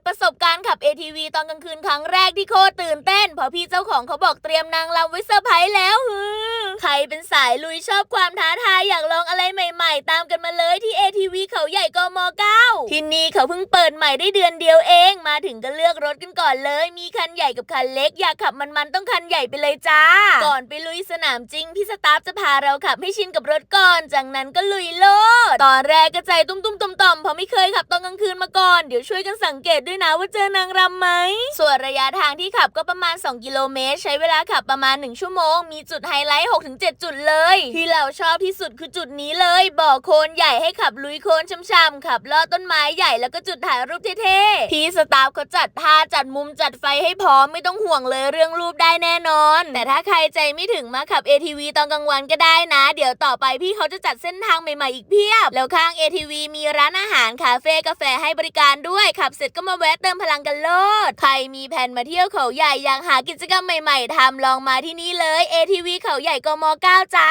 ดประสบการณ์ขับ ATV ตอนกลางคืนครั้งแรกที่โคตรตื่นเต้นเพราะพี่เจ้าของเขาบอกเตรียมนางรำไว้เซอร์ไพรส์แล้วฮือใครเป็นสายลุยชอบความท้าทายอยากลองอะไรใหม่ๆ ตามกันมาเลยที่ ATV เขาใหญ่กม9ที่นี่เขาเพิ่งเปิดใหม่ได้เดือนเดียวเอง มาถึงก็เลือกรถกันก่อนเลย มีคันใหญ่กับคันเล็กอยากขับมันๆต้องคันใหญ่ไปเลยจ้า ก่อนไปลุยสนามจริงพี่สตาฟจะพาเราขับให้ชินกับรถก่อน จากนั้นก็ลุยโลดตอนแรกก็ใจตุ้มๆต่อมๆเพราะไม่เคยขับตอนกลางคืนมาก่อน เดี๋ยวช่วยกันสังเกตด้วยนะว่าเจอนางรำไหม ส่วนระยะทางที่ขับก็ประมาณ 2 กิโลเมตร ใช้เวลาขับประมาณ 1 ชั่วโมง มีจุดไฮไลท์ 6-7 จุดเลย ที่เราชอบที่สุดคือจุดนี้เลย บ่อโคลนใหญ่ให้ขับลุยโคลนช่ำๆขับลอดต้นไม้ใหญ่แล้วก็จุดถ่ายรูปเท่ๆพี่สตาฟเขาจัดท่าจัดมุมจัดไฟให้พร้อมไม่ต้องห่วงเลยเรื่องรูปได้แน่นอน แต่ถ้าใครใจไม่ถึงมาขับ ATV ตอนกลางวันก็ได้นะ เดี๋ยวต่อไปพี่เขาจะจัดเส้นทางใหม่ๆอีกเพียบ แล้วข้าง ATV มีร้านอาหารคาเฟ่กาแฟให้บริการด้วย ขับเสร็จก็มาแวะเติมพลังกันโลด ใครมีแผนมาเที่ยวเขาใหญ่อยากหากิจกรรมใหม่ๆทำลองมาที่นี่เลย ATV เขาใหญ่กม 9 จ้า